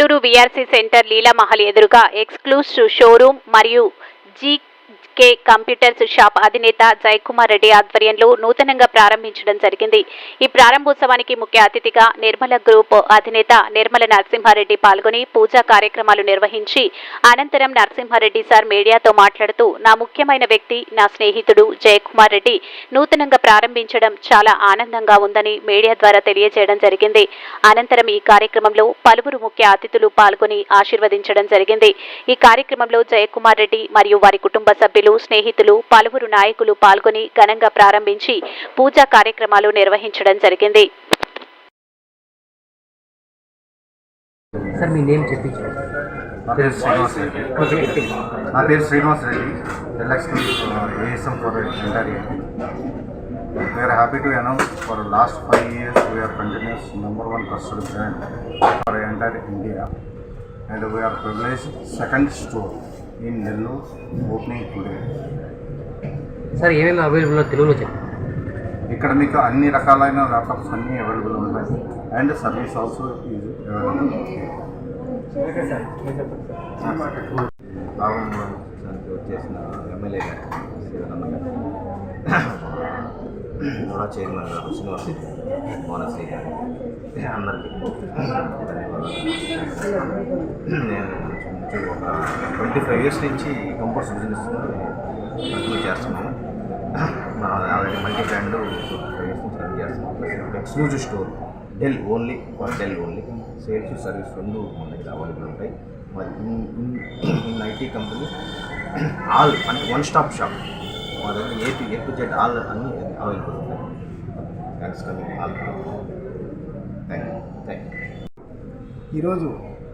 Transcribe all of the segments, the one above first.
Nellore VRC centre Leela Mahal ఎదురుగా exclusive showroom మరియు G K computers shop అధినేత జయకుమార్ రెడ్డి ఆధ్వర్యంలో నూతనంగా ప్రారంభించడం జరిగింది. ఈ ప్రారంభోత్సవానికి ముఖ్య అతిథిగా నిర్మల గ్రూప్ అధినేత నిర్మల నరసింహారెడ్డి పాల్గొని పూజా కార్యక్రమాలు నిర్వహించి అనంతరం నరసింహారెడ్డి సార్ మీడియాతో మాట్లాడుతూ నా ముఖ్యమైన వ్యక్తి నా స్నేహితుడు జయకుమార్ రెడ్డి నూతనంగా ప్రారంభించడం చాలా ఆనందంగా ఉందని మీడియా ద్వారా తెలియజేయడం జరిగింది. అనంతరం ఈ కార్యక్రమంలో పలువురు ముఖ్య అతిథులు పాల్గొని ఆశీర్వదించడం జరిగింది. ఈ కార్యక్రమంలో జయకుమార్ రెడ్డి మరియు వారి కుటుంబ సభ్యులు స్నేహితులు పలువురు నాయకులు పాల్గొని ఘనంగా ప్రారంభించి పూజా కార్యక్రమాలు నిర్వహించడం జరిగింది. సార్ మీ నేమ్ చెప్పించండి. నా పేరు శ్రీనివాస్ రెడ్డి. నా పేరు Srinivas Reddy. LXP ASM for enter we are happy to announce for last five years we are continuous number one trusted brand for enter India and we are privilege second store in Nellore opening today sir ఏమేమి available తెలుగులో చెప్పండి. ఇక్కడ మీకు అన్ని రకాలైన laptops అన్నీ available ఉన్నాయి. And service also is available. వచ్చేసిన ఎమ్మెల్యే గారు శివరన్న గారు. కూడా చైర్మన్ గారు శ్రీనివాస్ మోనశ్రీ గారు అందరికీ. ధన్యవాదాలు. నేను కొంచెం ఒక ట్వంటీ ఫైవ్ ఇయర్స్ నుంచి కంపోర్ట్స్ బిజినెస్ కంటిన్యూ చేస్తున్నాను already multi brand five years నుంచి రన్ చేస్తున్నాం exclusive store Dell only for Dell only sales service రెండు మన దగ్గర అవైలబుల్ ఉంటాయి. మరి ఇన్ ఐటీ కంపెనీ ఆల్ అంటే వన్ స్టాప్ షాప్ మా దగ్గర A to A to Z all అన్ని అవైలబుల్ ఉంటాయి. Thanks coming all thank you thank you ఈరోజు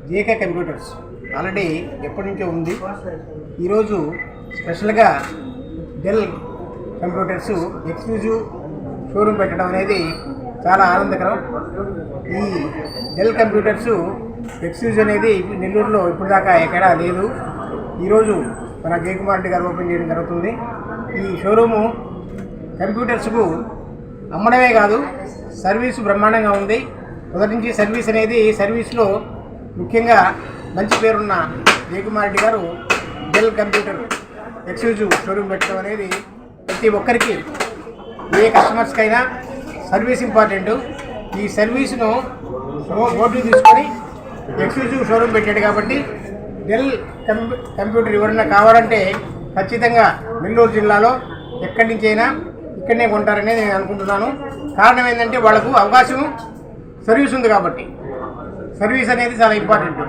జీకే కంప్యూటర్స్. ఆల్రెడీ ఎప్పటి నుంచో ఉంది. ఈరోజు స్పెషల్గా డెల్ కంప్యూటర్స్ ఎక్స్క్లూజివ్ షోరూమ్ పెట్టడం అనేది చాలా ఆనందకరం. ఈ డెల్ కంప్యూటర్స్ ఎక్స్క్లూజివ్ అనేది నెల్లూరులో ఇప్పుడు దాకా ఎక్కడా లేదు. ఈరోజు మన జయకుమార్ రెడ్డి గారు ఓపెన్ చేయడం జరుగుతుంది. ఈ షోరూము కంప్యూటర్స్కు అమ్మడమే కాదు సర్వీసు బ్రహ్మాండంగా ఉంది. మొదటి నుంచి సర్వీస్ అనేది సర్వీస్లో ముఖ్యంగా మంచి పేరున్న జయకుమార్ గారు డెల్ కంప్యూటర్ ఎక్స్క్లూజివ్ షోరూమ్ పెట్టడం అనేది ప్రతి ఒక్కరికి ఏ కస్టమర్స్కైనా సర్వీస్ ఇంపార్టెంట్. ఈ సర్వీస్ను ఓటు తీసుకొని ఎక్స్క్లూజివ్ షోరూమ్ పెట్టాడు కాబట్టి డెల్ కంప్యూటర్ ఎవరైనా కావాలంటే ఖచ్చితంగా నెల్లూరు జిల్లాలో ఎక్కడి నుంచి అయినా ఇక్కడనే కొంటారని నేను అనుకుంటున్నాను. కారణం ఏంటంటే వాళ్ళకు అవకాశం సర్వీస్ ఉంది కాబట్టి. సర్వీస్ అనేది చాలా ఇంపార్టెంట్.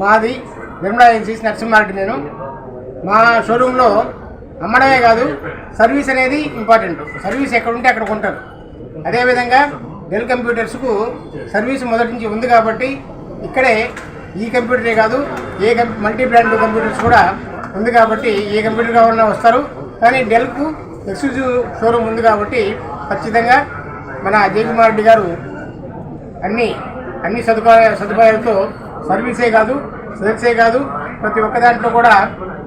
మాది నిర్మలా ఏజెన్సీస్ నరసింహారెడ్డి నేను. మా షోరూంలో అమ్మడమే కాదు సర్వీస్ అనేది ఇంపార్టెంట్. సర్వీస్ ఎక్కడ ఉంటే అక్కడ కొంటారు. అదేవిధంగా డెల్ కంప్యూటర్స్కు సర్వీస్ మొదటి నుంచి ఉంది కాబట్టి ఇక్కడే ఈ కంప్యూటరే కాదు ఏ మల్టీ బ్రాండ్ కంప్యూటర్స్ కూడా ఉంది కాబట్టి ఏ కంప్యూటర్ కావాలన్నా వస్తారు. కానీ డెల్కు ఎక్స్క్లూజివ్ షోరూమ్ ఉంది కాబట్టి ఖచ్చితంగా మన జయకుమార్ రెడ్డి గారు అన్నీ అన్ని సదుపాయ సదుపాయాలతో సర్వీసే కాదు సేల్సే కాదు. ప్రతి ఒక్క దాంట్లో కూడా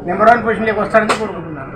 నెంబర్ వన్ పొజిషన్లోకి వస్తాడని కోరుకుంటున్నాను.